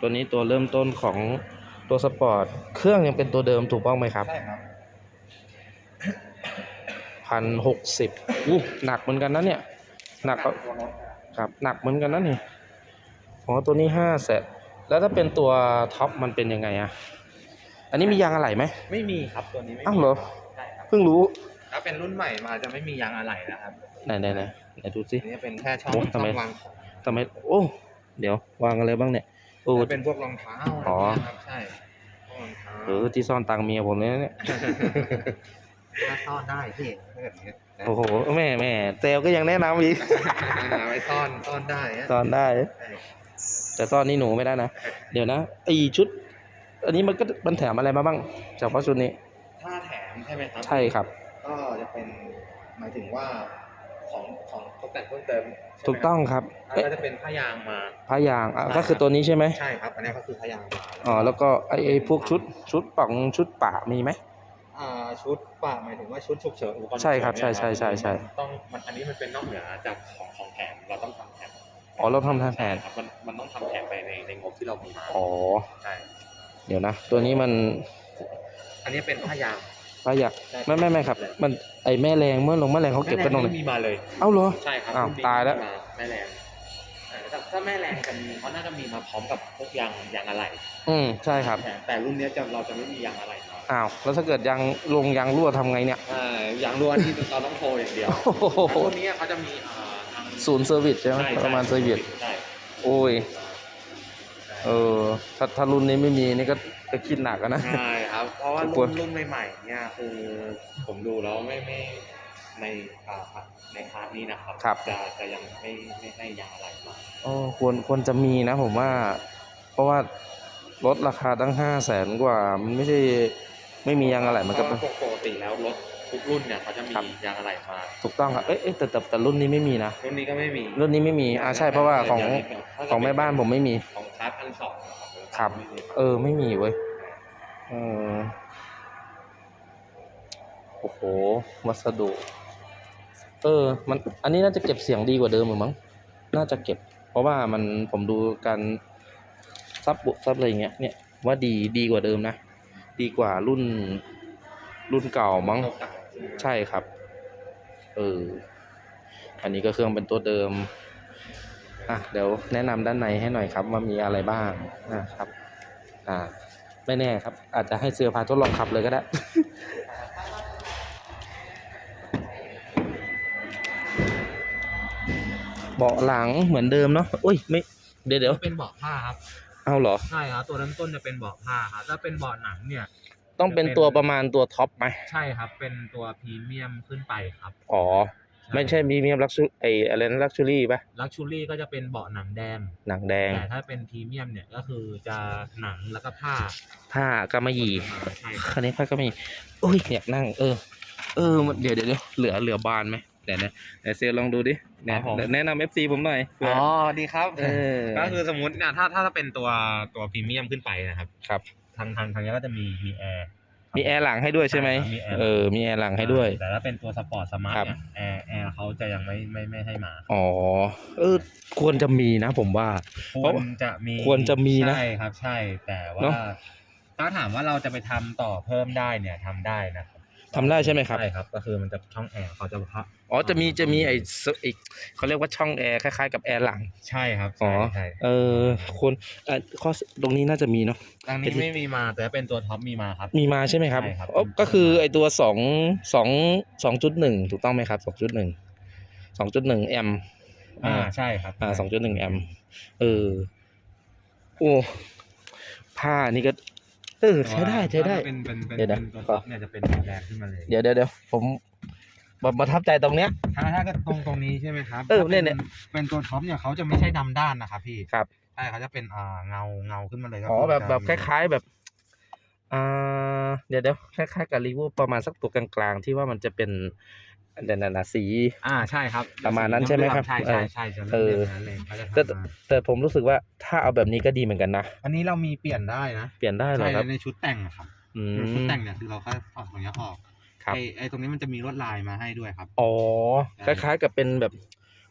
ตัวนี้ตัวเริ่มต้นของตัวสปอร์ต เครื่องยังเป็นตัวเดิมถูกต้องไหมครับใช่ครับพันหกสิบอู้หนักเหมือนกันนะเนี่ย หนักก็ตัวรถครับ หนักเหมือนกันนะนี่อ๋อตัวนี้ห้าแสนแล้วถ้าเป็นตัวท็อปมันเป็นยังไงอะอันนี้มียางอะไหล่ไหม ไม่มีครับตัวนี้ไม่มีอ้าวเหรอ ใช่ครับ เพิ่งรู้ ถ้าเป็นรุ่นใหม่มาจะไม่มียางอะไหล่นะครับไหนไหนไหนไหนดูสิ อันนี้เป็นแค่ช่องโอ้ทำช่อไมงวางของทำไม โอ้ เดี๋ยววางอะไรบ้างเนี่ย โอ้จะเป็นพวกรองเท้าอ๋อะไรเงี้ยครับใช่พวกรองเท้าเออที่ซ่อนตังค์เมียผมเลยนะเนี่ย ถ้าซ่อนได้พี่ถ้าแบบนี้นะโอ้โหแม่แม่เซลก็ยังแนะนำอีกเอาไว้ซ่อนซ่อนได้อะซ่อนได้ ใช่แต่ซ่อนนี่หนูไม่ได้นะ เดี๋ยวนะไอชุด อันนี้มันก็มันแถมอะไรมาบ้างเฉพาะชุดนี้ ถ้าแถมใช่ไหมครับใช่ครับ ก็จะเป็นหมายถึงว่าของของตก แต่งเพิ่มเติมใช่ไหมถูกต้องครับครับเอ๊ะก็จะเป็นผ้ายางมาผ้ายางอะก็คือตัวนี้ใช่ไหมใช่ครับ อันนี้ก็คือผ้ายางมาอ๋อแล้วก็ไอไอพวกชุดชุดป่องชุดป่ามีไหม อ่าชุดป่าหมายถึงว่าชุดฉุกเฉินอุปกรณ์ใช่ครับฉุกเฉินใช่ใช่ใช่ใช่มันต้องมันอันนี้มันเป็นนอกเหนือจากของของแถมเราต้องทำแถมอ๋อเราทำทางแทนครับมันมันต้องทำแถมไปในในงบที่เรามีมาอ๋อ ใช่เดี๋ยวนะ ตัวนี้มันอันนี้เป็นผ้ายาง ผ้ายางใช่ไม่ไม่ไม่ครับ มันไอแม่แรงเมื่อลงแม่แรงเขาเก็บกันตรงไหนแม่แไม่มีมาเลย เอ้าเหรอใช่ครับอ้าวรุ่นนี้ตายแล้วมาแม่แรงแต่ถ้าถ้าแม่แรงจะมีเขาน่าจะมีมาพร้อมกับพวกยางยางอะไหล่อืมใช่ครับ แต่แต่รุ่นเนี้ยจะเราจะไม่มียางอะไหล่มาอ้าวแล้วถ้าเกิดยางลงยางรั่วทำไงเนี่ยใช่ยางล้วนที่เราต้องโทรอย่างเดียวโอ้โหรุ่นนี้เขาจะมีอ่าทางศูนย์เซอร์วิสใช่ไหมใช่ประมาณเซอร์วิสใช่โอ้ย เออถ้าถ้ารุ่นนี้ไม่มีนี่ก็ก็คิดหนักอะนะ ใช่ครับ เพราะว่าควรุ่รนรุ่นใหม่ๆเนี่ยคือผมดูแล้วไม่ไม่ในอ่าในคลาสนี้นะครับ ครับ จะจะยังไม่ไม่ให้ยางอะไรมาโอ้ควรควรจะมีนะผมว่า เพราะว่าลดราคาตั้งห้าแสนกว่า มันไม่ใช่ ไม่มียางอะไรมันก็ เพราะว่าปกติแล้วรถทุกรุ่นเนี่ยเขาจะมีครับ ยางอะไรมาถูกต้องครับเอ้ยเอ้ยแต่แต่แต่รุ่นนี้ไม่มีนะ รุ่นนี้ก็ไม่มีรุ่นนี้ไม่มีอ่าใช่เพราะว่าของย่นี้ถ้จะของแม่บ้านผมไม่มี ของคลาสพันสองครับ เออ ไม่มีเว้ยเออโอ้โห วัสดุ เออ มัน อันนี้น่าจะเก็บเสียงดีกว่าเดิมหรือมั้ง น่าจะเก็บ เพราะว่ามัน ผมดูการซับบุซับอะไรอย่างเงี้ย เนี่ย ว่าดี ดีกว่าเดิมนะ ดีกว่ารุ่นรุ่นเก่ามั้งเก่าๆใช่ไหมใช่ครับ เออ อันนี้ก็เครื่องเป็นตัวเดิม อะ เดี๋ยวแนะนำด้านในให้หน่อยครับ ว่ามีอะไรบ้างนะครับ อ่า ไม่แน่ครับ อาจจะให้เสือพาทดลองขับเลยก็ได้เบาะหลังเหมือนเดิมเนาะอุ้ย ไม่ เดี๋ยวเดี๋ยวเป็นเบาะผ้าครับ เอาเหรอ ใช่ครับตัวเริ่มต้นจะเป็นเบาะผ้าครับถ้าเป็นเบาะหนังเนี่ย ต้องเป็นตัวประมาณตัวท็อปไหมใช่ครับ เป็นตัวพรีเมียมขึ้นไปครับ อ๋อ ไม่ใช่มีเมียมลักชูไออะไรนะลักชูรี่ป่ะลักชูรี่ก็จะเป็นเบาะหนังแดงหนังแดง แต่ถ้าเป็นพรีเมียมเนี่ยก็คือจะหนังแล้วก็ผ้า ผ้ากำมะหยี่มาใช่ครับคันนี้ผ้ากำมะหยี่โอ้ยอยากนั่ง เออ เออมันเดี๋ยวเดี๋ยวเดี๋ยวเหลือเหลือบานไหม เดี๋ยวนะเดี๋ยวเซลลองดูดิเนี่ยแนะนำเอฟซีผมหน่อยเผื่อ๋อดีครับ เออ ก็คือสมมติเนี่ยถ้าถ้าเป็นตัวตัวพรีเมียมขึ้นไปนะครับครับ ทางทางทางนี้ก็จะมีมีแอร์ มีแอร์หลังให้ด้วยใช่ไหมใช่ครับมีแอร์เออมีแอร์หลังให้ด้วย แต่ถ้าเป็นตัวสปอร์ตสมาร์ทครับ เนี่ยแอร์แอร์เขาจะยังไม่ไม่ไม่ให้มาอ๋อเออควรจะมีนะผมว่า ควรจะมีควรจะมีนะใช่ครับใช่แต่ว่าเนอะ ถ้าถามว่าเราจะไปทำต่อเพิ่มได้เนี่ยทำได้นะครับ ทำได้ใช่ไหมครับ ใช่ครับ ก็คือมันจะช่องแอร์เขาจะพับ อ๋อจะมีจะมีไอ้สอีกเขาเรียกว่าช่องแอร์คล้ายๆกับแอร์หลัง ใช่ครับอ๋อใช่ใช่เออควรเออข้อตรงนี้น่าจะมีเนาะทางนี้ไม่มีมาแต่ถ้าเป็นตัวท็อปมีมาครับ มีมาใช่ไหมครับใช่ครับ อ๋อก็คือไอตัวสองสองสองจุดหนึ่งถูกต้องไหมครับสองจุดหนึ่งสองจุดหนึ่งแอมอ่าใช่ครับอ่าสองจุดหนึ่งแอมเออโอ้ผ้านี่ก็เออใช้ได้ใช้ได้ถ้าเป็นเป็นเป็นเดี๋ยวนะเป็นตัวท็อปเนี่ยจะเป็นสีแดงขึ้นมาเลยเดี๋ยวเดี๋ยวเดี๋ยวผม ประประทับใจตรงเนี้ย ถ้าถ้าก็ตรงตรงนี้ใช่ไหมครับเออถ้าป็เนี่ยเนี่ย เป็นตัวท็อปเนี่ยเขาจะไม่ใช่ดำด้านนะครับพี่ครับใช่เขาจะเป็นอ่าเงาเงาขึ้นมาเลยก็อ๋อคืแบบแบบจะคมีล้าย ๆแบบอ่าเดี๋ยวเดี๋ยวคล้ายๆกับรีวิวประมาณสักตัวกลางๆ ที่ว่ามันจะเป็นเดี๋ยวนะสี อ่าใช่ครับประมาณนั้นใช่ไหมครับใช่ใช่ใช่จะเอเริ่มอเป็นอย่างนั้นเลยเขาจะแต่ทำมาแต่ผมรู้สึกว่าถ้าเอาแบบนี้ก็ดีเหมือนกันนะอันนี้เรามีเปลี่ยนได้นะเปลี่ยนได้เหรอใช่ครับในชุดแต่งอะครับอืในชุดมแต่งเนี่ยคือเราก็ถอดตรงนี้ออก ครับ ไอไอตรงนี้มันจะมีลวดลายมาให้ด้วยครับ อ๋อคใช่ล้ายๆกับเป็นแบบ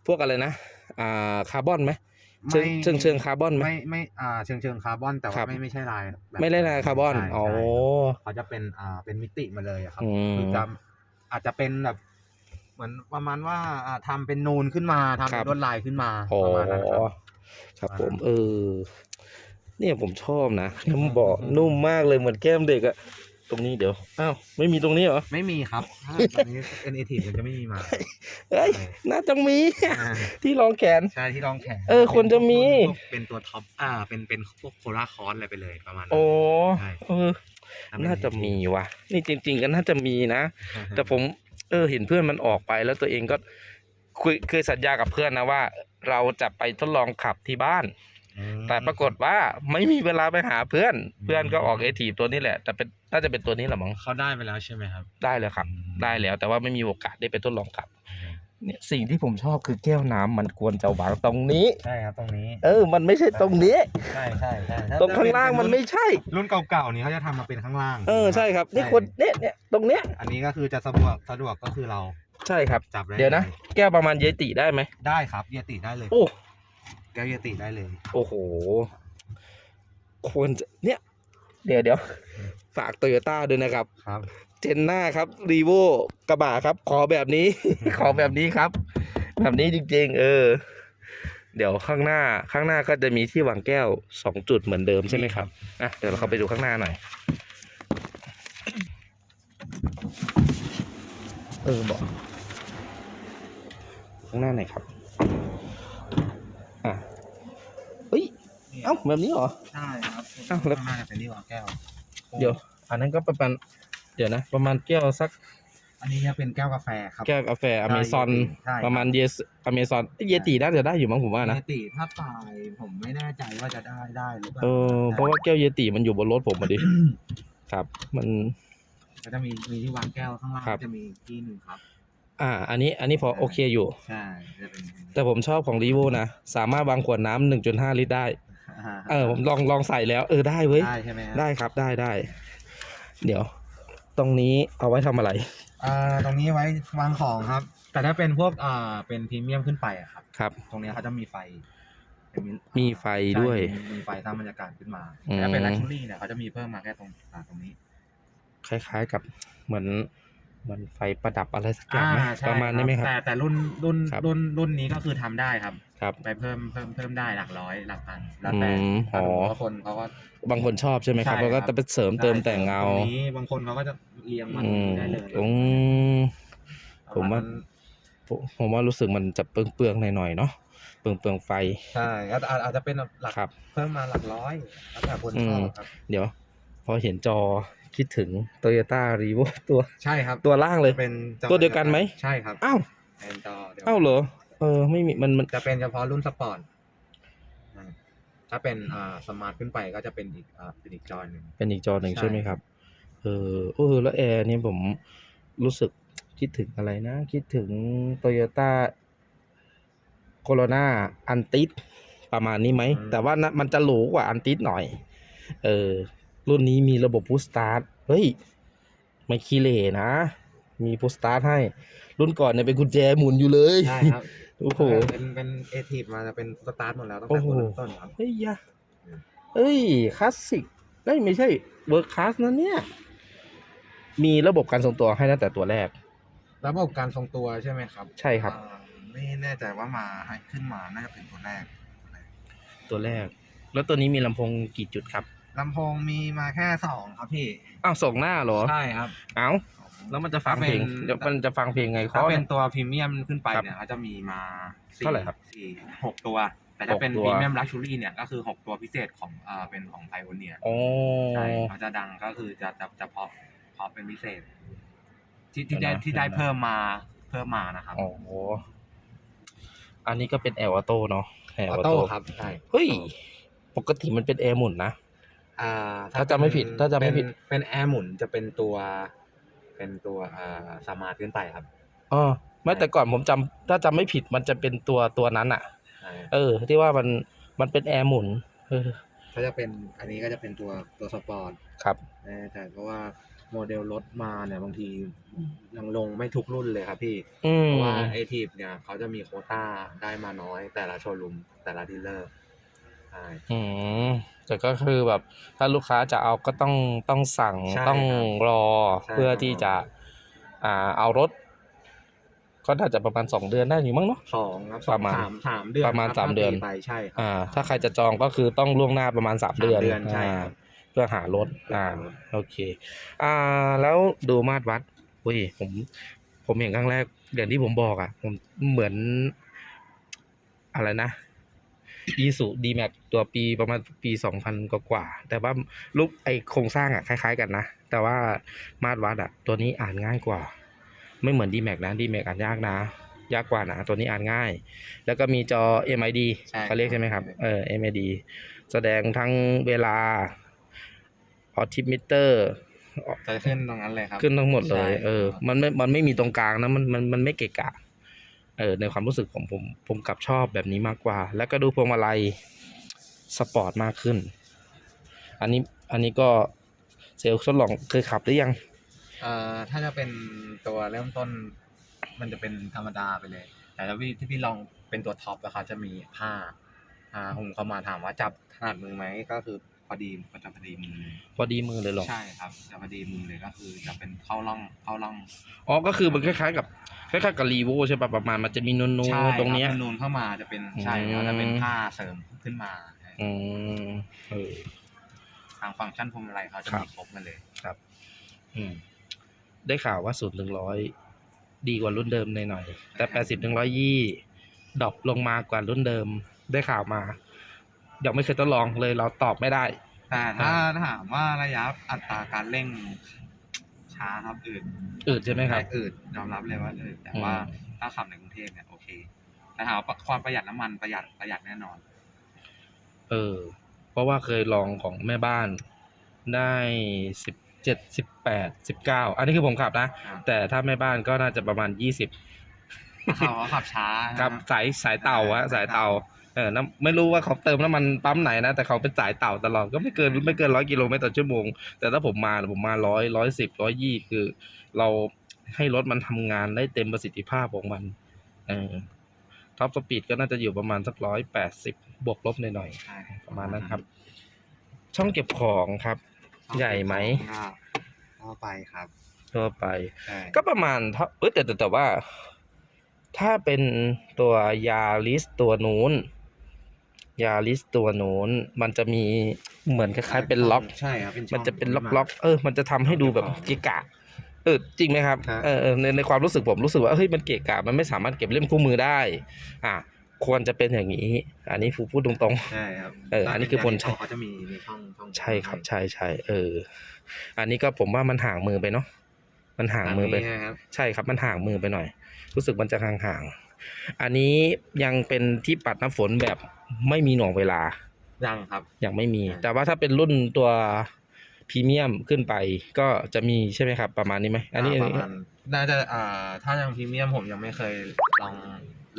พวกอะไรนะ อ่า คาร์บอนไหมเชิงเชิงเชิงคาร์บอนไหมไม่ไม่อ่าเชิงเชิงคาร์บอนแต่ครัว่าบไม่ไม่ใช่ลายแบบไม่ได้ลายคาร์บอนใช่อ๋อใช่เขาจะเป็นอ่าเป็นมิติมาเลยอะครับอืมคือจะอาจจะเป็นแบบเหมือนประมาณว่าอ่าทำเป็นนูนขึ้นมาทำครัเป็นบลวดลายขึ้นมาอ๋อประมาณนั้นครับครับประผมาณมนั้นเออเนี่ยผมชอบนะเนี่ยมันบอกนุ่มมากเลยเหมือนแก้มเด็กอะ ตรงนี้เดี๋ยว อ้าว ไม่มีตรงนี้เหรอ ไม่มีครับถ้าตอนนี้ n a t i v e มันจะไม่มีมาเอ้ยใช่น่าจะมี อ่าที่รองแขน ใช่ที่รองแขนเออควรจะมีพวกเป็นตัวท็อปอ่า เป็นเป็นพวกโคราคอนอะไรไปเลยประมาณนั้น โอ้ใช่ เออ น่าจะมีว่ะ นี่จริง ๆ ก็น่าจะมีนะ แต่ผม เออ เห็นเพื่อนมันออกไปแล้วตัวเองก็คุยเคยสัญญากับเพื่อนนะว่า เราจะไปทดลองขับที่บ้านอืม แต่ปรากฏว่าไม่มีเวลาไปหาเพื่อน เพื่อนก็ออกเอทีตัวนี้แหละ แต่เป็นน่าจะเป็นตัวนี้แหละมั้งเขาได้ไปแล้วใช่ไหมครับ ได้แล้วครับอืมได้แล้ว แต่ว่าไม่มีโอกาสได้ไปทดลองขับเนี่ยสิ่งที่ผมชอบคือแก้วน้ำมันควรจะวางตรงนี้ ใช่ครับตรงนี้ เออ มันไม่ใช่ตรงนี้ ใช่ใช่ใช่ตรงข้างล่างมันไม่ใช่ รุ่นเก่าๆนี้เขาจะทำมาเป็นข้างล่าง เออใช่ครับนี่ควรเนี่ยเนี่ยตรงเนี้ย อันนี้ก็คือจะสะดวกสะดวกก็คือเรา ใช่ครับจับได้เดี๋ยวนะลแก้วประมาณเยติได้ไหมได้ครับ เยติได้เลยโอ้แก้วเยติได้เลย โอ้โห ควรจะเนี่ย เดี๋ยวเดี๋ยวฝากโตโยต้าด้วยนะครับ ครับ เจนหน้าครับรีโวกระบะครับ ขอแบบนี้ ขอแบบนี้ครับ แบบนี้จริงๆ เออ เดี๋ยวข้างหน้าข้างหน้าก็จะมีที่วางแก้วสองจุดเหมือนเดิมใช่ไหมครับอะเดี๋ยวเราเข้าไปดูข้างหน้าหน่อยเออบอกข้างหน้าหน่อยครับ อะเฮ้ยเอ้าแบบนี้เหรอ ใช่ครับอ้าวแล้ว ข้างหน้าจะเป็นที่วางแก้วเดี๋ยว อันนั้นก็ประมาณเดี๋ยวนะ ประมาณแก้วสักอันนี้จะเป็นแก้วกาแฟครับ แก้วกาแฟอเมซอนใช่ครับ ประมาณเยสอเมซอนเยติน่าจะได้อยู่มั้งผมว่านะเยติถ้าตายผมไม่แน่ใจว่าจะได้ได้หรือเปล่าเออเพราะว่าแก้วเยติมันอยู่บนรถผมมาดิ ครับ มัน ก็จะมีมีที่วางแก้วข้างล่างครับ จะมีที่หนึ่งครับ อ่า อันนี้ อันนี้พอโอเคอยู่ ใช่จะเป็นแต่ผมชอบของรีโวนะ สามารถวางขวดน้ำหนึ่งจุดห้าลิตรได้เออ ผมลองลองใส่แล้ว เออได้เว้ย ได้ใช่ไหมฮะได้ครับได้ได้ เดี๋ยว ตรงนี้เอาไว้ทำอะไร อ่าตรงนี้ไว้วางของครับ แต่ถ้าเป็นพวกอ่าเป็นพรีเมียมขึ้นไปอะครับ ครับ ตรงนี้เขาจะมีไฟเป็นมีไฟด้วย ใช่มีมีไฟสร้างบรรยากาศขึ้นมาอืมแต่ถ้าเป็นลักชัวรี่เนี่ยเขาจะมีเพิ่มมาแค่ตรงอ่าตรงนี้ คล้ายๆกับเหมือนเห มือนไฟประดับอะไรสักอย่างไหมใช่ประมาณนี้ไหมครับ แต่แต่รุ่นรุ่นครับรุ่นรุ่นนี้ก็คือทำได้ครับ ครับ ไปเพิ่มเพิ่มเพิ่มได้หลักร้อยหลักพันแล้วแต่อืมถ้าสมมติอ๋อว่าคนเขาก็บางคนชอบใช่ไหมครับใช่แล้วก็ครับจะไปเสริมเติมแต่งเงาตรงนี้บางคนเขาก็จะเรียงมันอืมได้เลยอืมผมว่าผมผมว่ารู้สึกมันจะเปลืองเปลืองๆหน่อยๆเนาะเปลืองเปลืองไฟใช่อาจอาจอาจจะเป็นหลักครับเพิ่มมาหลักร้อยแล้วแต่คนอืชอมบครับ เดี๋ยว พอเห็นจอ คิดถึง Toyota r e v o ตัวใช่ครับตัวล่างเลย เป็นจอตัวเดียวกันไหม ใช่ครับอ้าวเป็นจอเดียวอ้าวเหรอเออไม่มีมันมันจะเป็นเฉพาะรุ่นสปอร์ตอ่าถ้าเป็นอ่าสมาร์ทขึ้นไปก็จะเป็นอีกอ่าเป็นอีกจอหนึ่ง เป็นอีกจอหนึ่งใช่ ใช่ไหมครับเออเออแล้วแอร์เนี่ยผมรู้สึกคิดถึงอะไรนะ คิดถึง Toyota c o r o n a อันติสประมาณนี้ไหมแต่ว่านะมันจะหรูกว่าอันติสหน่อย เออ รุ่นนี้มีระบบพุ s สตาร์ทเฮ้ย ไม่ขี้เหร่นะ มีพุ s สตาร์ทให้ รุ่นก่อนเนี่ยเป็นกุญแจหมุนอยู่เลยใช่ครับโอ้โหเป็นเป็นเอทีมาจะเป็นสตาร์ทหมดแล้วตั้งโอ้แต่โหตัวเริ่มต้นครับเฮ้ยยะเฮ้ยคลาสสิกเฮ้ยไม่ใช่เวิร์คคลาสนะเนี่ย มีระบบการทรงตัวให้ตั้งแต่ตัวแรก ระบบการทรงตัวใช่ไหมครับ ใช่ครับอ่าไม่แน่ใจว่ามาให้ขึ้นมาน่าจะเป็นตัวแรก ตัวแรก แล้วตัวนี้มีลำโพงกี่จุดครับ ลำโพงมีมาแค่สองครับพี่ อ้าวส่งหน้าเหรอ ใช่ครับ เอ้าแล้วมันจะฟังเพลงถ้าเป็นเดี๋ยวมันจะฟังเพลงไงถ้าเขาเป็เนี่นยตัวพรีเมียมขึ้นไปครับเนี่ยเขาจะมีมาสี่เท่าไหร่ครับสี่หกตัว แต่ถ้าเป็นหกตัวพรีเมียมลักชูรี่เนี่ยก็คือหกตัวพิเศษของอ่าเป็นของไพโอเนีย โอ้ ใช่เขาจะดังก็คือจะจะจะเพาะเพาะเป็นพิเศษ ที่ที่ได้เดี๋ยวนะ ที่ได้เดี๋ยวนะเพิ่มมาเพิ่มมานะครับโอ้โหอันนี้ก็เป็นแอร์ออโต้เนาะแอร์ออออโต้โต้ครับใช่เฮ้ย ปกติมันเป็นแอร์หมุนนะ อ่าถ้าจำไม่ผิดถ้าจำไม่ผิด เป็นเป็นแอร์หมุนจะเป็นตัว เป็นตัวอ่าสมาร์ทขึ้นไปครับอ๋อไม่แต่ก่อนผมจำถ้าจำไม่ผิดมันจะเป็นตัวตัวนั้นอะใช่เออ ที่ว่ามันมันเป็นแอร์หมุนเออก็จะเป็นอันนี้ก็จะเป็นตัวตัวสปอร์ตครับแน่ใจเพราะว่าโมเดลรถมาเนี่ยบางทียังลงไม่ทุกรุ่นเลยครับพี่อืเพมราะว่าไอทีเนี่ยเขาจะมีโควต้าได้มาน้อย แต่ละโชว์รูมแต่ละดีลเลอร์ ใช่ อืมแต่ก็คือแบบ ถ้าลูกค้าจะเอาก็ต้องต้องสั่งใช่ต้องครับรอใช่ เพื่อที่จะ อ่าเอารถ ก็น่าจะประมาณสองเดือนได้อยู่มั้งเนาะ สองครับประมาณสามสามเดือนประมาณคบสามเดือนถ้ตีไปใช่ครัอ่า ถ้าใครจะจองก็คือต้องล่วงหน้าประมาณสามสามเดือนเดือนใช่อ่าครับ เพื่อหารถ อ่า โอเค อ่า แล้วดูมาตรวัดอุ้ยผม ผมเห็นครั้งแรกอย่างที่ผมบอกอะ ผมเหมือน อะไรนะ อีสุดีแม็กตัวปีประมาณปีสองพันกว่าๆแต่ว่ารูปไอโครงสร้างอะคล้าย ๆ กันนะ แต่ว่ามาตรวัดอะตัวนี้อ่านง่ายกว่า ไม่เหมือนดีแม็กนะดีแม็กอ่านยากนะ ยากกว่านะตัวนี้อ่านง่าย แล้วก็มีจอ MID ใช่เขาเรียกใช่ไหมครับเออ MID แสดงทั้งเวลาออทิมิเตอร์จะขึ้นตรงนั้นเลยครับ ขึ้นทั้งหมดเลยใช่เออครับมันไม่ มันไม่มีตรงกลางนะ มัน มัน มันไม่เกะกะ เออในความรู้สึกผมผมผมกลับชอบแบบนี้มากกว่า แล้วก็ดูพวงมาลัยสปอร์ตมากขึ้น อันนี้อันนี้ก็เซลล์ทดลองเคยขับหรือยังเอ่อถ้าจะเป็นตัวเริ่มต้น มันจะเป็นธรรมดาไปเลย แต่ถ้าพี่ที่พี่ลองเป็นตัวท็อปแล้วเขาจะมีผ้าอ่าผมเขามาถามว่าจับถนัดมือไหมก็คือ พอดีมันจะพอดีมือเลยพอดีมือเลยเหรอใช่ครับจะพอดีมือเลยก็คือ จะเป็นเข้าร่องเข้าร่องอ๋อก็คือมันคล้ายๆกับคล้ายๆกับรีโวใช่ปะประมาณมันจะมีนูนใช่ๆตรงเนี้ยคบนูนๆเข้ามาจะเป็นใช่อืมแล้วจะเป็นผ้าเสริมขึ้นมาอืมเออทางฟังก์ชันพวงมาลัยเขาจะครับมีครบมาเลยอืม ได้ข่าวว่าสูตรหนึ่งร้อยดีกว่ารุ่นเดิมหน่อยๆแต่แปดสิบถึงร้อยยี่ดรอปลงมากว่ารุ่นเดิม ได้ข่าวมา ยังไม่เคยทดลองเลยเราตอบไม่ได้ แต่ถ้าถามว่าระยะอัตราการเร่งช้าครับอืดอืดใช่ไหมครับอืดยอมรับเลยว่าอืดแต่อืมว่าถ้าขับในกรุงเทพเนี่ยโอเคแต่ถามว่าความประหยัดน้ำมันประหยัดประหยัดแน่นอน เออ เพราะว่าเคยลองของแม่บ้านได้สิบเจ็ดสิบแปดสิบเก้าอันนี้คือผมขับนะครับแต่ถ้าแม่บ้านก็น่าจะประมาณยี่สิบเขาขับช้าครับนะสายสายเต่าอะสาสายยเต่า เต่าเออน้ำไม่รู้ว่าเขาเติมน้ำมันปั๊มไหนนะ แต่เขาเป็นสายเต่าตลอด ก็ไม่เกินไม่เกินร้อยกิโลเมตรต่อชั่วโมง แต่ถ้าผมมาผมมาร้อยร้อยสิบร้อยยี่คือ เราให้รถมันทำงานได้เต็มประสิทธิภาพของมัน เออท็อปสปีดก็น่าจะอยู่ประมาณสักร้อยแปดสิบบวกลบหน่อยใช่ๆประมาณนั้นครับ ช่องเก็บของครับ ใหญ่ไหมก็ก็ไปครับทั่วไปใช่ก็ประมาณเท่าเอยแต่แต่แต่ว่า ถ้าเป็นตัวยาลิสตัวนู้น ยาลิสตัวนู้น มันจะมีเหมือนคล้ายๆเป็นล็อก ใช่ครับเป็นช่องมันจะเป็นล็อกล็อกๆเออ มันจะทำให้ดูแบบเกะกะ เออ จริงไหมครับ ครับ เออเออในในความรู้สึกผมรู้สึกว่า เฮ้ย มันเกะกะ มันไม่สามารถเก็บเล่มคู่มือได้ อะ ควรจะเป็นอย่างนี้ อันนี้ฟูพูดตรง ใช่ครับเอออันนี้คือคนใช้เขาจะมีมีช่องช่อง ๆ ใช่ครับ ใช่ใช่ เออ อันนี้ก็ผมว่ามันห่างมือไปเนาะ มันห่างมือไปนนี้ครับใช่ครับ มันห่างมือไปหน่อย รู้สึกมันจะห่างๆ อันนี้ยังเป็นที่ปัดน้ำฝนแบบไม่มีหน่วงเวลา ยังครับ ยังไม่มีใช่แต่ว่าถ้าเป็นรุ่นตัวพรีเมียมขึ้นไปก็จะมีใช่ไหมครับ ประมาณนี้ไหมอันนี้อันประนี้มาณน่าจะอ่าถ้ายังพรีเมียมผมยังไม่เคยลอง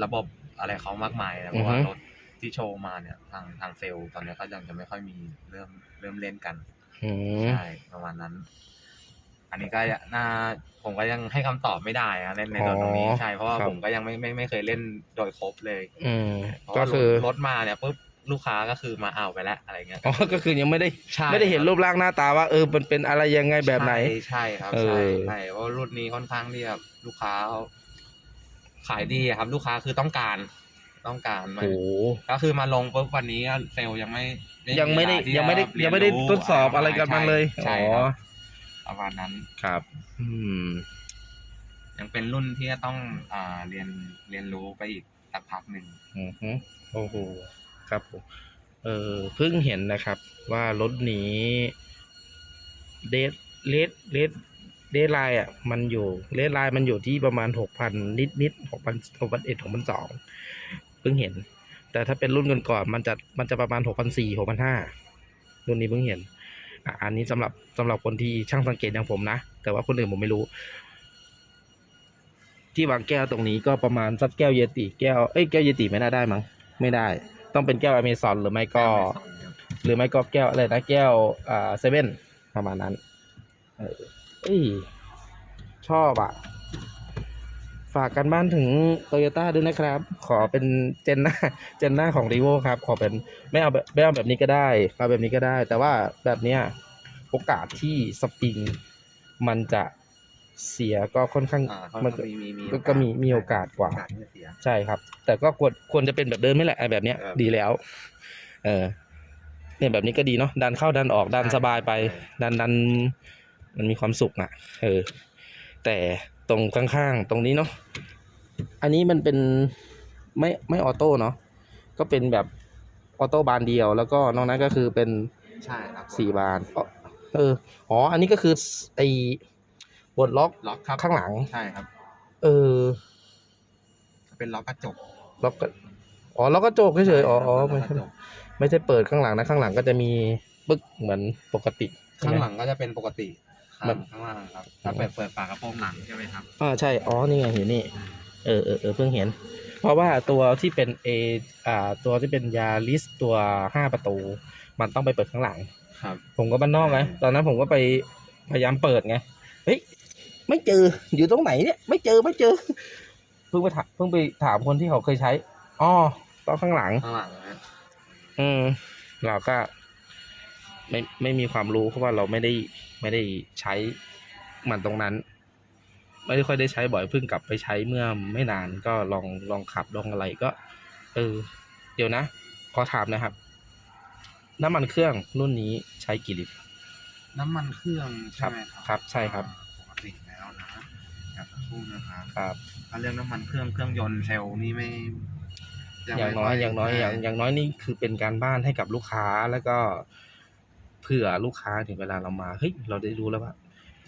ระบบอะไรเขามากมายนะเพราะว่ารถที่โชว์มาเนี่ยทางทางเซลล์ตอนนี้ก็ยังจะไม่ค่อยมีเริ่มเริ่มเล่นกันอืมใช่ประมาณนั้น อันนี้ก็น่าผมก็ยังให้คำตอบไม่ได้นะในในส่วนตรงนี้ใช่เพราะว่าผมก็ยังไม่ไม่ไม่เคยเล่นโดยครบเลย อืมเพราะก็ว่าคือรถมาเนี่ยปุ๊บลูกค้าก็คือมาเอาไปแล้วอะไรเงี้ยอ๋อก็คือยังไม่ได้ใช่ไม่ได้เห็นรูปร่างหน้าตาว่าเออมันเป็นอะไรยังไงแบบไหนใช่ใช่ครับเออใช่ใช่เพราะรุ่นนี้ค่อนข้างที่แบบลูกค้าเขาขายดีอะครับ ลูกค้าคือต้องการต้องการมาโอ้โหก็คือมาลงปุ๊บวันนี้เซลล์ยังไม่ยังไม่ได้เวลาที่ยังไม่ได้จะเรียังไม่ได้รู้ทดสอบอะไรกันบ้างเลยใช่อ๋อครับ ประมาณนั้น ครับ อืม ยังเป็นรุ่นที่จะต้องอ่าเรียนเรียนรู้ไปอีกสักพักหนึ่งอือฮึโอ้โหครับผมเออเพิ่งเห็นนะครับ ว่ารถนี้เดทเลดเลดเดทไลน์อะ มันอยู่เลดไลน์มันอยู่ที่ประมาณหกพันนิดนิดหกพันหกพันเอ็ดหกพันสองเพิ่งเห็น แต่ถ้าเป็นรุ่นก่อนๆมันจะมันจะประมาณหกพันสี่หกพันห้ารุ่นนี้เพิ่งเห็น อะอันนี้สำหรับสำหรับคนที่ช่างสังเกตอย่างผมนะ แต่ว่าคนอื่นผมไม่รู้ ที่วางแก้วตรงนี้ก็ประมาณสักแก้วเยติแก้วเอ้ยแก้วเยติไม่น่าได้มั้งไม่ได้ ต้องเป็นแก้วอเมซอนหรือไม่ก็ หรือไม่ก็แก้วอะไรนะแก้วอ่าเซเว่นประมาณนั้นเออโอเอ้ยชอบอะฝากกันบ้านถึงโตโยต้าด้วยนะครับ ขอเป็นเจนหน้าเจนหน้าของรีโวครับ ขอเป็นไม่เอาแบบไม่เอาแบบนี้ก็ได้เอาแบบนี้ก็ได้ แต่ว่าแบบเนี้ยโอกาสที่สปริงมันจะเสียก็ค่อนข้างอ่าเขามันก็มีมีมีก็ก็มีมีโอกาสกว่า โอกาสที่จะเสีย ใช่ครับ แต่ก็ควรควรจะเป็นแบบเดิมไม่แหละไอ้แบบเนี้ยเออดีแล้ว เออเนี่ยแบบนี้ก็ดีเนาะดันเข้าดันออกดันใช่สบายไปใช่ดันดันมันมีความสุขนะเออ แต่ตรงข้างๆตรงนี้เนาะอันนี้มันเป็นไม่ไม่ออโต้เนาะก็เป็นแบบออโต้บานเดียว แล้วก็นอกนั้นก็คือเป็นใช่ครับสี่บานอ๋อเอออ๋ออันนี้ก็คือไอ้บทล็อกล็อกครับข้างหลังใช่ครับ เออ เป็นล็อกกระจกล็อกก็อ๋อล็อกกระจกเฉยๆอ๋ออ๋อล็ไม่กกระจกไม่ใช่เปิดข้างหลังนะข้างหลังก็จะมีปึ๊กเหมือนปกติใช่ข้างไมหลังก็จะเป็นปกติ แบข้างบข้างล่างครับถ้าเปิดเปิดฝากระโปรงหลังใช่ไหมครับอ่าใช่ อ๋อ นี่ไงเห็นนี่ เออเออเออเพิ่งเห็น เพราะว่าตัวที่เป็นเออ่า ตัวที่เป็นยาลิสตัวห้าประตู มันต้องไปเปิดข้างหลัง ครับ ผมก็บ้านนอกไงตอนนั้นผมก็ไปพยายามเปิดไง เฮ้ย ไม่เจอ อยู่ตรงไหนเนี่ย ไม่เจอ ไม่เจอ เพิ่งไปถาม เพิ่งไปถามคนที่เขาเคยใช้ อ๋อต้องข้างหลัง ข้างหลังนะอืม เราก็ ไม่ไม่มีความรู้เพราะว่าเราไม่ได้ไม่ได้ใช้มันตรงนั้น ไม่ได้ค่อยได้ใช้บ่อยเพิ่งกลับไปใช้เมื่อไม่นานก็ลองลองขับลองอะไรก็ เออ เดี๋ยวนะ ขอถามนะครับ น้ำมันเครื่องรุ่นนี้ใช้กี่ลิตรน้ำมันเครื่องใช่ไหมครับครับ ใช่ครับปกติแล้วนะอยากจะพูดนะครับครับ ถ้าเรื่องน้ำมันเครื่องเครื่องยนต์เซลล์นี่ไม่อย่างน้อยอย่างน้อยอย่างอย่างน้อยนี่คือเป็นการบ้านให้กับลูกค้าแล้วก็ เผื่อลูกค้าถึงเวลาเรามา เฮ้ย เราได้รู้แล้วว่า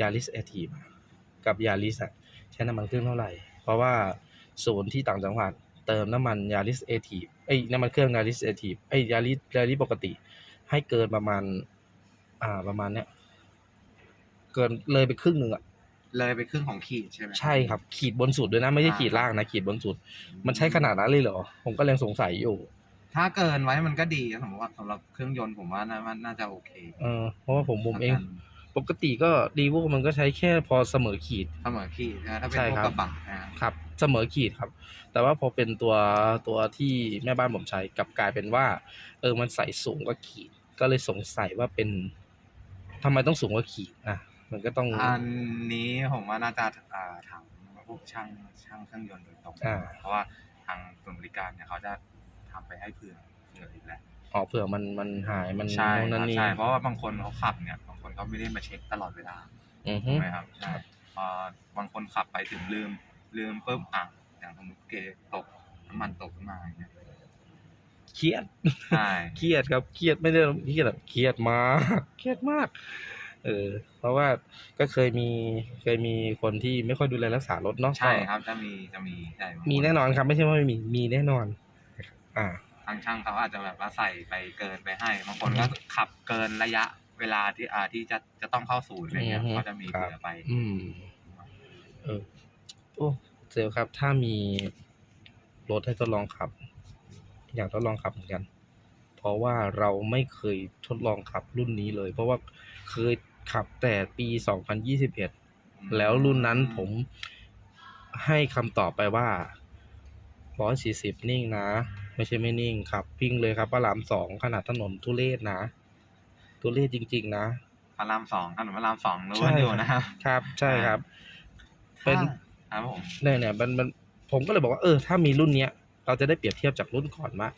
ยาริสแอทีกับยาริสอะใช้น้ำมันเครื่องเท่าไหร่ เพราะว่าศูนย์ที่ต่างจังหวัดเติมน้ำมันยาริสเอทีเอ้ยน้ำมันเครื่องยาริสเอทีเอ้ยยาริสยาริสปกติ ให้เกินประมาณ อ่าประมาณเนี้ยเกินเลยไปครึ่งหนึ่งอะเลยไปครึ่งของขีดใช่ไหมใช่ครับ ขีดบนสุดด้วยนะ ไม่ใช่ขีดล่างนะ ขีดบนสุด มันใช้ขนาดนั้นเลยเหรอ ผมก็ยังสงสัยอยู่ ถ้าเกินไว้มันก็ดีนะผมว่าสำหรับเครื่องยนต์ผมว่าน่าว่าน่าจะโอเคเออเพราะว่าผมผมเองแล้วกันปกติก็ดีโวมันก็ใช้แค่พอเสมอขีด เสมอขีดนะถ้าเป็นใช่พวกครับกระบะนะครับ เสมอขีดครับ แต่ว่าพอเป็นตัวตัวที่แม่บ้านผมใช้กลับกลายเป็นว่า เออมันใส่สูงกว่าขีด ก็เลยสงสัยว่าเป็นทำไมต้องสูงกว่าขีดอะมันก็ต้องอันนี้ผมว่าน่าจะอ่าถามพวกช่างช่างเครื่องยนต์โดยตรงอ่าเพราะว่าทางศูนย์บริการเนี่ยเขาจะ ทำไปให้เผื่อเผื่ออีกแล้วอ๋อเผื่อมันมันหายมันใช่โน่นคนั่รันบนี่ใช่เพราะว่าบางคนเขาขับเนี่ยบางคนเขาไม่ได้มาเช็คตลอดเวลาอือฮึใช่ไหมครับใช่พอบางคนขับไปถึงลืมลืมปุ๊บอะอย่างสมมติเกตกน้ำมันตกขึ้นมาอย่างเงี้ยเครียด ใช่ เครียดครับ เครียดไม่ได้เครียดแบบเครียดมาก เครียดมาก เออ เพราะว่าก็เคยมี เคยมีคนที่ไม่ค่อยดูแลรักษารถเนาะใช่ก็ครับจะมีจะมีใช่บางคมีแน่นอนครับ ไม่ใช่ว่าไม่มี มีแน่นอน อ่าทางช่างเขาอาจจะแบบว่าใส่ไปเกินไปให้บางคนก็ขับเกินระยะเวลาที่อ่าที่จะจะต้องเข้าศูนย์อะไรเงี้ยอือฮึ เขาจะมีครับเผื่อไป อืม เออ โอ้เซลลครับ ถ้ามีรถให้ทดลองขับ อยากทดลองขับเหมือนกัน เพราะว่าเราไม่เคยทดลองขับรุ่นนี้เลย เพราะว่าเคยขับแต่ปี 2021 แล้วรุ่นนั้นผมให้คำตอบไปว่า 140 นิ่งนะ ไม่ใช่ไม่นิ่งครับวิ่งเลยครับพระรามสองขนาดถนนทุเรศนะ ทุเรศจริง ๆ นะพระรามสองถนนพระรามสองรู้ใช่กันอยู่นะครับครับ ใช่ครับ เป็นถ้าครับผมเนี่ยเนี่ยมันมันผมก็เลยบอกว่าเออถ้ามีรุ่นเนี้ย เราจะได้เปรียบเทียบจากรุ่นก่อนว่า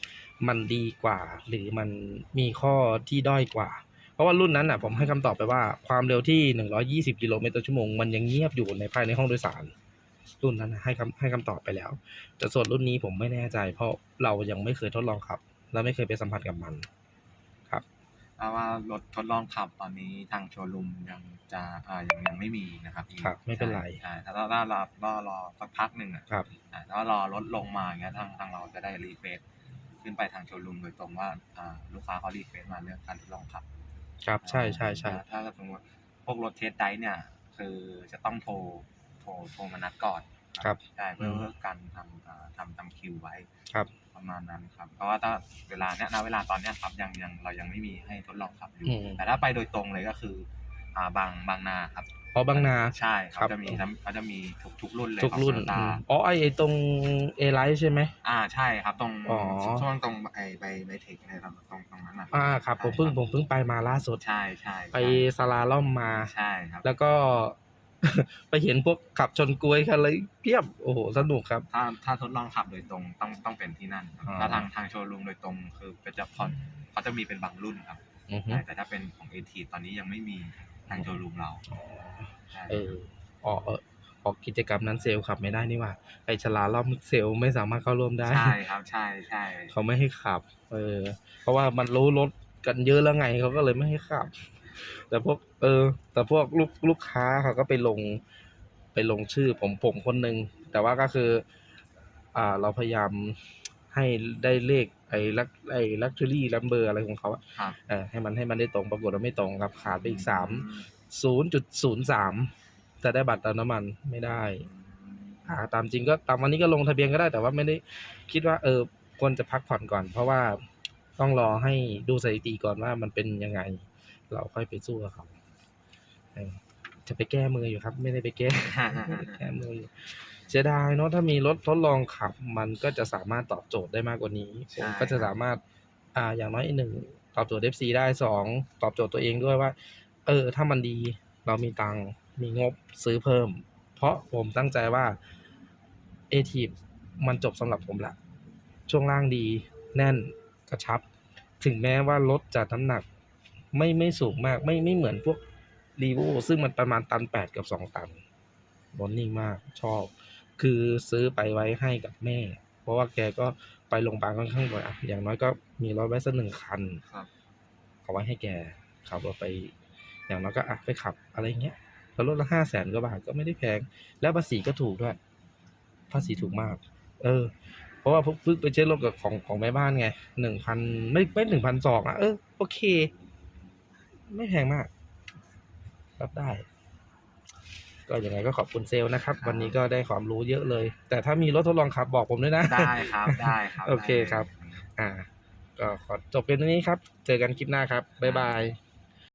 มันดีกว่า หรือมันมีข้อที่ด้อยกว่า เพราะว่ารุ่นนั้นอะ ผมให้คำตอบไปว่าความเร็วที่ 120กิโลเมตรต่อชั่วโมงมันยังเงียบอยู่ในภายในห้องโดยสาร รุ่นนั้นน่ะให้คำให้คำตอบไปแล้ว แต่ส่วนรุ่นนี้ผมไม่แน่ใจ เพราะเรายังไม่เคยทดลองขับ และไม่เคยไปสัมผัสกับมัน ครับเพราะว่ารถทดลองขับตอนนี้ทางโชว์รูมยังจะอ่ายังยังไม่มีนะครับครับไม่เป็นไรใช่ถ้าถ้ารอรอรอสักพักหนึ่งอะครับอ่าถ้ารอรถลงมาอย่างเงี้ยทางทางเราจะได้รีเฟซขึ้นไปทางโชว์รูมโดยตรงว่าอ่าลูกค้าเขารีเฟซมาเรื่องการทดลองขับ ครับใช่ใช่ใช่ถ้าสมมติพวกรถเทสไดฟ์เนี่ย คือจะต้องโทร โทรโทรมานัดก่อนครับใช่เพื่ออืมเพื่อการทำอ่าทำทำคิวไว้ครับประมาณนั้นครับ เพราะว่าถ้าเวลาเนี้ยณเวลาตอนเนี้ยครับยังยังเรายังไม่มีให้ทดลองขับอยู่อืมแต่ถ้าไปโดยตรงเลยก็คืออ่าบางบางนาครับอ๋อบางนาใช่ครัเขาบจะมีทั้งเขาจะมีทุกทุกรุ่นเลยทุกรุ่นของ Toyota อ๋อไอไอตรงเอไลท์ใช่ไหมอ่าใช่ครับตรงอ๋อช่วงตรงไอใบใบเทคอะไรตรงตรงตรงนั้นนะอ่าครับผมเพิ่งผมเพิ่งไปมาล่าสุดใช่ใช่ไปซาลาล่อมมาใช่ครับแล้วก็ ไปเห็นพวกขับชนกลวยกันเลยเพียบโอ้โหสนุกครับ ถ้าถ้าทดลองขับโดยตรงต้องต้องเป็นที่นั่นครับอ๋อ ถ้าทางทางโชว์รูมโดยตรงคือเป็นจะผ่อนเขาจะมีเป็นบางรุ่นครับอือฮึ ใช่แต่ถ้าเป็นของเอทีตอนนี้ยังไม่มีทางโชว์รูมเราอ๋อใช่เอออ๋อเออออกกิจกรรมนั้นเซลล์ขับไม่ได้นี่หว่าไอชลาล่อมเซลล์ไม่สามารถเข้าร่วมได้ ใช่ครับใช่ใช่เขาไม่ให้ขับ เออ เพราะว่ามันรู้รถกันเยอะแล้วไงเขาก็เลยไม่ให้ขับ แต่พวกเออ แต่พวกลูกลูกค้าเขาก็ไปลงไปลงชื่อผมผมคนหนึ่งแต่ว่าก็คือ อ่าเราพยายามให้ได้เลขไอ้ลักไอ้ลักชัวรี่ลัมเบอร์อะไรของเขาอะครับ เออให้มันให้มันได้ตรงปรากฏว่าไม่ตรงครับขาดไปอีกสามศูนย์จุดศูนย์สามจะได้บัตรเติมน้ำมันไม่ได้ อ่าตามจริงก็ตามวันนี้ก็ลงทะเบียนก็ได้แต่ว่าไม่ได้คิดว่า เออควรจะพักผ่อนก่อน เพราะว่าต้องรอให้ดูสถิติก่อนว่ามันเป็นยังไง เราค่อยไปสู้กับเขาเออจะไปแก้มืออยู่ครับ ไม่ได้ไปแก้แก้มืออยู่เสียดายเนาะถ้ามีรถทดลองขับ มันก็จะสามารถตอบโจทย์ได้มากกว่านี้ใช่ผมก็จะสามารถ อ่า อย่างน้อยหนึ่งตอบโจทย์ FC ได้สองตอบโจทย์ตัวเองด้วยว่า เออ ถ้ามันดีเรามีตังค์มีงบซื้อเพิ่ม เพราะผมตั้งใจว่าเอทีมันจบสำหรับผมละช่วงล่างดี แน่นกระชับ ถึงแม้ว่ารถจะน้ำหนัก ไม่ไม่สูงมากไม่ไม่เหมือนพวกรีโวซึ่งมันประมาณตันแปดกับสองตันบอนนิ่งมากชอบ คือซื้อไปไว้ให้กับแม่ เพราะว่าแกก็ไปโรงพยาบาลค่อนข้างบ่อยอะอย่างน้อยก็มีรถไว้สักหนึ่งคันครับเอาไว้ให้แกขับรถไป อย่างน้อยก็อะไปขับอะไรเงี้ยแล้วรถละห้าแสนกว่าบาทก็ไม่ได้แพง แล้วภาษีก็ถูกด้วย ภาษีถูกมาก เออ เพราะว่าเพิ่งไปเช็ครถกับของของแม่บ้านไงหนึ่งพันไม่ไม่หนึ่งพันสองอะเออโอเค ไม่แพงมาก รับได้ ก็ยังไงก็ขอบคุณเซลล์นะครับครับ วันนี้ก็ได้ความรู้เยอะเลย แต่ถ้ามีรถทดลองขับบอกผมด้วยนะ ได้ครับ ได้ครับ โอเคครับได้ลยอ่า ก็ขอจบเป็นตรงนี้ครับ เจอกันคลิปหน้าครับ บ๊ายบาย